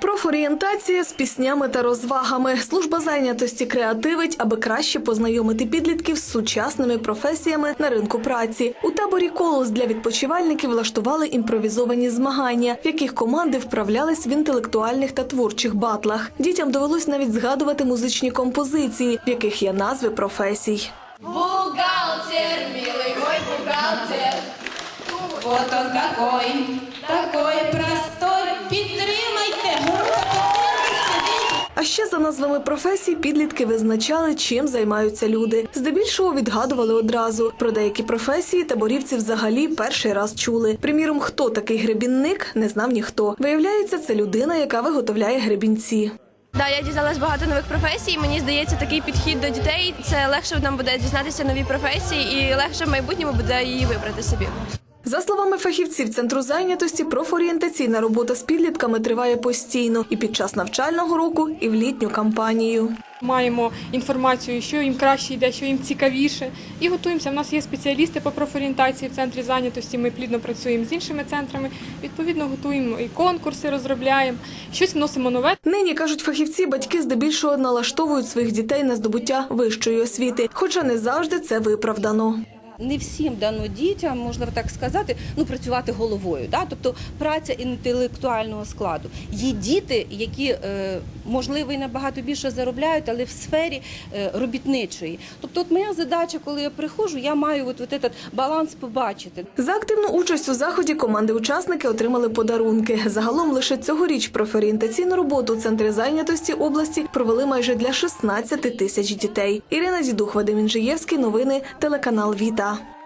Профорієнтація з піснями та розвагами. Служба зайнятості креативить, аби краще познайомити підлітків з сучасними професіями на ринку праці. У таборі колос для відпочивальників влаштували імпровізовані змагання, в яких команди вправлялись в інтелектуальних та творчих батлах. Дітям довелось навіть згадувати музичні композиції, в яких є назви професій. Бухгалтер, милый мой бухгалтер. Вот он какой, такой простой. Назвами професій підлітки визначали, чим займаються люди. Здебільшого відгадували одразу. Про деякі професії таборівці взагалі перший раз чули. Приміром, хто такий гребінник, не знав ніхто. Виявляється, це людина, яка виготовляє гребінці. Да, я дізналась багато нових професій. Мені здається, такий підхід до дітей це легше нам буде дізнатися нові професії і легше в майбутньому буде її вибрати собі. За словами фахівців центру зайнятості, профорієнтаційна робота з підлітками триває постійно і під час навчального року, і в літню кампанію. Маємо інформацію, що їм краще йде, що їм цікавіше, і готуємося. У нас є спеціалісти по профорієнтації в центрі зайнятості. Ми плідно працюємо з іншими центрами. Відповідно, готуємо і конкурси, розробляємо, щось вносимо нове. Нині кажуть фахівці, батьки здебільшого налаштовують своїх дітей на здобуття вищої освіти, хоча не завжди це виправдано. Не всім дано дітям, можна так сказати, ну працювати головою. Да? Тобто праця інтелектуального складу. Є діти, які е, можливо і набагато більше заробляють, але в сфері е, робітничої. Тобто, от моя задача, коли я приходжу, я маю от, от этот баланс побачити. За активну участь у заході команди-учасники отримали подарунки. Загалом лише цьогоріч профорієнтаційну роботу у центрі зайнятості області провели майже для 16 тисяч дітей. Ірина Дідух, Вадим Інжиєвський. Новини телеканал Віта. 있습니다.